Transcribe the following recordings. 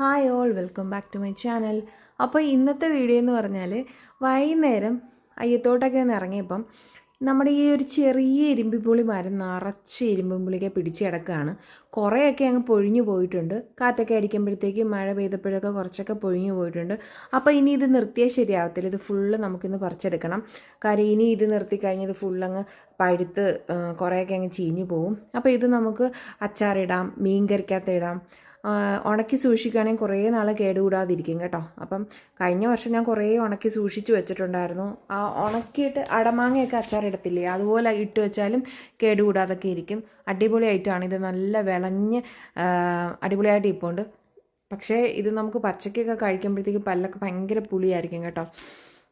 Hi all welcome back to my channel അപ്പോൾ ഇന്നത്തെ video എന്ന് പറഞ്ഞാൽ വൈകുന്നേരം അയ്യത്തോട്ടൊക്കെ ഒന്ന് ഇറങ്ങിയപ്പം നമ്മുടെ ഈ ഒരു ചെറിയ ഇരുമ്പിപ്പുളി മരം നിറച്ച് ഇരുമ്പിപ്പുളിയൊക്കെ പിടിച്ച് കിടക്കുകയാണ്. കുറേയൊക്കെ അങ്ങ് പൊഴിഞ്ഞു പോയിട്ടുണ്ട്. കാറ്റൊക്കെ അടിക്കുമ്പോഴത്തേക്ക് മഴ പെയ്തപ്പോഴൊക്കെ കുറച്ചൊക്കെ പൊഴിഞ്ഞു പോയിട്ടുണ്ട്. അപ്പോൾ ഇനി ഇത് നിർത്തിയാൽ ശരിയാവത്തില്ല. ഇത് ഫുള്ള് നമുക്കിന്ന് പറിച്ചെടുക്കണം. കാര്യം ഇനി ഇത് നിർത്തി കഴിഞ്ഞ് ഇത് ഫുള്ളങ്ങ് പഴുത്ത് കുറേയൊക്കെ അങ്ങ് ചീഞ്ഞു പോവും. അപ്പോൾ ഇത് നമുക്ക് അച്ചാറിടാം മീൻ കറിക്കകത്ത് ഇടാം ഉണക്കി സൂക്ഷിക്കുകയാണെങ്കിൽ കുറേ നാൾ കേടുകൂടാതിരിക്കും കേട്ടോ. അപ്പം കഴിഞ്ഞ വർഷം ഞാൻ കുറേ ഉണക്കി സൂക്ഷിച്ച് വെച്ചിട്ടുണ്ടായിരുന്നു. ആ ഉണക്കിയിട്ട് അടമാങ്ങയൊക്കെ അച്ചാറിടത്തില്ലേ അതുപോലെ ഇട്ട് വെച്ചാലും കേടുകൂടാതൊക്കെ ഇരിക്കും. അടിപൊളിയായിട്ടാണ് ഇത് നല്ല വിളഞ്ഞ് അടിപൊളിയായിട്ട് ഇപ്പോണ്ട് പക്ഷേ ഇത് നമുക്ക് പച്ചക്കൊക്കെ കഴിക്കുമ്പോഴത്തേക്ക് പല്ലൊക്കെ ഭയങ്കര പുളിയായിരിക്കും കേട്ടോ.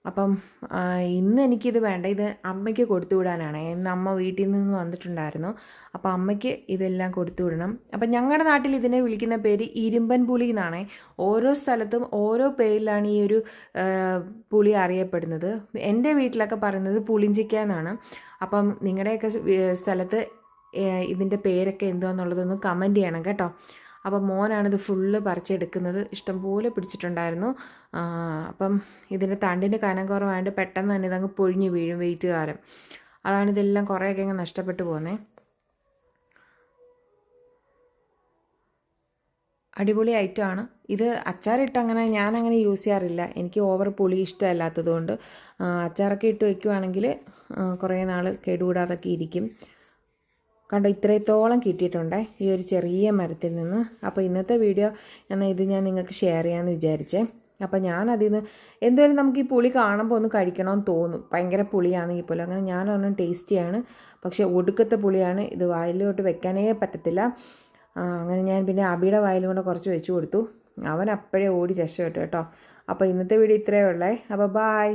അപ്പം ഇന്ന് എനിക്കിത് വേണ്ട. ഇത് അമ്മയ്ക്ക് കൊടുത്തു വിടാനാണ്. ഇന്ന് അമ്മ വീട്ടിൽ നിന്ന് വന്നിട്ടുണ്ടായിരുന്നു. അപ്പോൾ അമ്മയ്ക്ക് ഇതെല്ലാം കൊടുത്തു വിടണം. അപ്പം ഞങ്ങളുടെ നാട്ടിൽ ഇതിനെ വിളിക്കുന്ന പേര് ഇരുമ്പൻ പുളി എന്നാണ്. ഓരോ സ്ഥലത്തും ഓരോ പേരിലാണ് ഈ ഒരു പുളി അറിയപ്പെടുന്നത്. എന്റെ വീട്ടിലൊക്കെ പറയുന്നത് പുളിഞ്ചിക്ക എന്നാണ്. അപ്പം നിങ്ങളുടെയൊക്കെ സ്ഥലത്ത് ഇതിന്റെ പേരൊക്കെ എന്തുവാന്നുള്ളതൊന്ന് കമന്റ് ചെയ്യണം കേട്ടോ. അപ്പം മോനാണിത് ഫുള്ള് പറിച്ചെടുക്കുന്നത് ഇഷ്ടംപോലെ പിടിച്ചിട്ടുണ്ടായിരുന്നു. അപ്പം ഇതിന്റെ തണ്ടിന്റെ കനം കുറവായതുകൊണ്ട് പെട്ടെന്ന് തന്നെ ഇതങ്ങ് പൊഴിഞ്ഞ് വീഴും വെയിറ്റ് അതാണ് ഇതെല്ലാം കുറേയൊക്കെ അങ്ങ് നഷ്ടപ്പെട്ടു പോകുന്നത് അടിപൊളി ഐറ്റം ആണ്. ഇത് അച്ചാറിട്ട് അങ്ങനെ ഞാനങ്ങനെ യൂസ് ചെയ്യാറില്ല. എനിക്ക് ഓവർ പുളി ഇഷ്ടമല്ലാത്തതുകൊണ്ട് അച്ചാറൊക്കെ ഇട്ട് വയ്ക്കുവാണെങ്കിൽ കുറേ നാൾ കേടുകൂടാതൊക്കെ ഇരിക്കും. കണ്ടോ ഇത്രത്തോളം കിട്ടിയിട്ടുണ്ട് ഈ ഒരു ചെറിയ മരത്തിൽ നിന്ന്. അപ്പോൾ ഇന്നത്തെ വീഡിയോ എന്നാൽ ഇത് ഞാൻ നിങ്ങൾക്ക് ഷെയർ ചെയ്യാമെന്ന് വിചാരിച്ചേ. അപ്പോൾ ഞാൻ നിന്ന് എന്തായാലും നമുക്ക് ഈ പുളി കാണുമ്പോൾ ഒന്ന് കഴിക്കണമെന്ന് തോന്നും. ഭയങ്കര പുളിയാണെങ്കിൽ പോലും അങ്ങനെ ഒരെണ്ണം ടേസ്റ്റിയാണ് പക്ഷേ ഒടുക്കത്തെ പുളിയാണ്. ഇത് വായിലോട്ട് വെക്കാനേ പറ്റത്തില്ല. അങ്ങനെ ഞാൻ പിന്നെ അബിയുടെ കൂടെ കുറച്ച് വെച്ച് കൊടുത്തു. അവൻ അപ്പോഴേ ഓടി രക്ഷപ്പെട്ടു കേട്ടോ. അപ്പോൾ ഇന്നത്തെ വീഡിയോ ഇത്രയേ ഉള്ളേ. അപ്പോൾ ബായ്